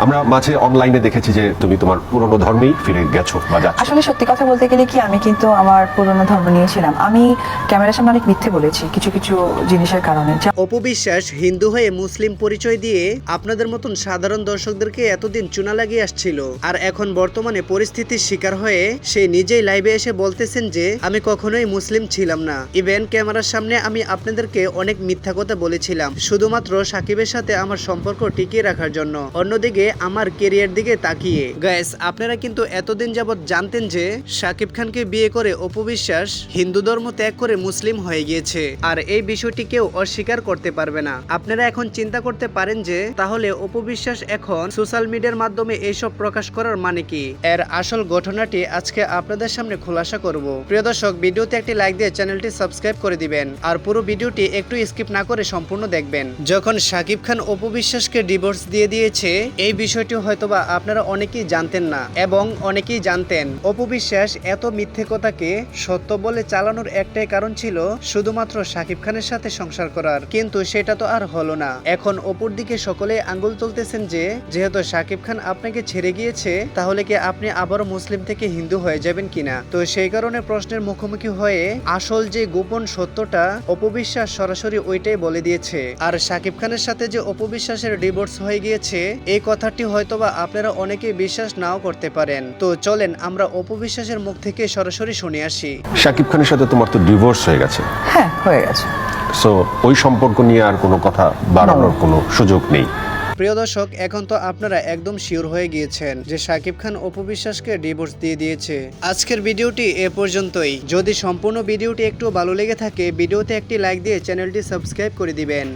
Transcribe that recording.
আমরা মাঝে অনলাইনে দেখেছি যে তুমি তোমার পুরনো ধর্মেই ফিরে গেছো বা যাচ্ছ। আসলে সত্যি কথা বলতে গেলে কি আমি কিন্তু আমার পুরনো ধর্ম নিয়েছিলাম আমি ক্যামেরার সামনে অনেক মিথ্যে বলেছি কিছু কিছু জিনিসের কারণে। যা- অপু হিন্দু হয়ে মুসলিম পরিচয় দিয়ে আপনাদের মতন সাধারণ দর্শকদেরকে এতদিন চুনা লাগিয়ে আসছিল। আর এখন বর্তমানে পরিস্থিতির শিকার হয়ে সে নিজেই লাইভে এসে বলতেছেন যে আমি কখনোই মুসলিম ছিলাম না। ইভেন ক্যামেরার সামনে আমি আপনাদেরকে অনেক মিথ্যা কথা বলেছিলাম শুধুমাত্র সাকিবের সাথে আমার সম্পর্ক টিকিয়ে রাখার জন্য। অন্যদিকে আমার কেরিয়ার দিকে তাকিয়ে। গাইস আপনারা কিন্তু এতদিন যাবৎ জানতেন যে সাকিব খানকে বিয়ে করে অপু বিশ্বাস হিন্দু ধর্ম ত্যাগ করে মুসলিম হয়ে গিয়েছে। আর এই বিষয়টি কেউ অস্বীকার করতে পারবে না। আপনারা এখন চিন্তা করতে পারেন যে, তাহলে অপু বিশ্বাস এখন সোশ্যাল মিডিয়ার মাধ্যমে এইসব প্রকাশ করার মানে কি? এর আসল ঘটনাটি আজকে আপনাদের সামনে খোলাসা করব। প্রিয় দর্শক, ভিডিওতে একটি লাইক দিয়ে চ্যানেলটি সাবস্ক্রাইব করে দিবেন। আর পুরো ভিডিওটি একটু স্কিপ না করে সম্পূর্ণ দেখবেন। যখন সাকিব খান অপু বিশ্বাসকে ডিভোর্স দিয়ে দিয়েছে, এই বিষয়টি হয়তোবা আপনারা অনেকেই জানতেন না এবং অনেকেই জানতেন। অপু বিশ্বাস এত মিথ্যে কথাকে সত্য বলে চালানোর একটাই কারণ ছিল শুধুমাত্র সাকিব খানের সাথে সংসার করার। কিন্তু সেটা তো আর হলো না। এখন অপুর দিকে সকলে আঙ্গুল তুলতেছেন যে, যেহেতু সাকিব খান আপনাকে ছেড়ে গিয়েছে, তাহলে কি আপনি আবারও মুসলিম থেকে হিন্দু হয়ে যাবেন কিনা? তো সেই কারণে প্রশ্নের মুখোমুখি হয়ে আসল যে গোপন সত্যটা অপবিশ্বাস সরাসরি ওইটাই বলে দিয়েছে। আর সাকিব খানের সাথে যে অপবিশ্বাসের ডিভোর্স হয়ে গিয়েছে, এই কথাটি হয়তোবা আপনারা অনেকেই বিশ্বাস নাও করতে পারেন। তো চলেন আমরা অপবিশ্বাসের মুখ থেকে সরাসরি শুনে আসি। শাকিব খানের সাথে তোমার তো ডিভোর্স হয়ে গেছে। হ্যাঁ হয়ে গেছে। সো ওই সম্পর্ক নিয়ে আর কোনো কথা বাড়ানোর কোনো সুযোগ নেই। প্রিয় দর্শক এখন তো আপনারা একদম শিওর হয়ে গিয়েছেন যে সাকিব খান অপবিশ্বাসকে ডিভোর্স দিয়ে দিয়েছে। আজকের ভিডিওটি এ পর্যন্তই। যদি সম্পূর্ণ ভিডিওটি একটু ভালো লেগে থাকে ভিডিওতে একটি লাইক দিয়ে চ্যানেলটি সাবস্ক্রাইব করে দিবেন।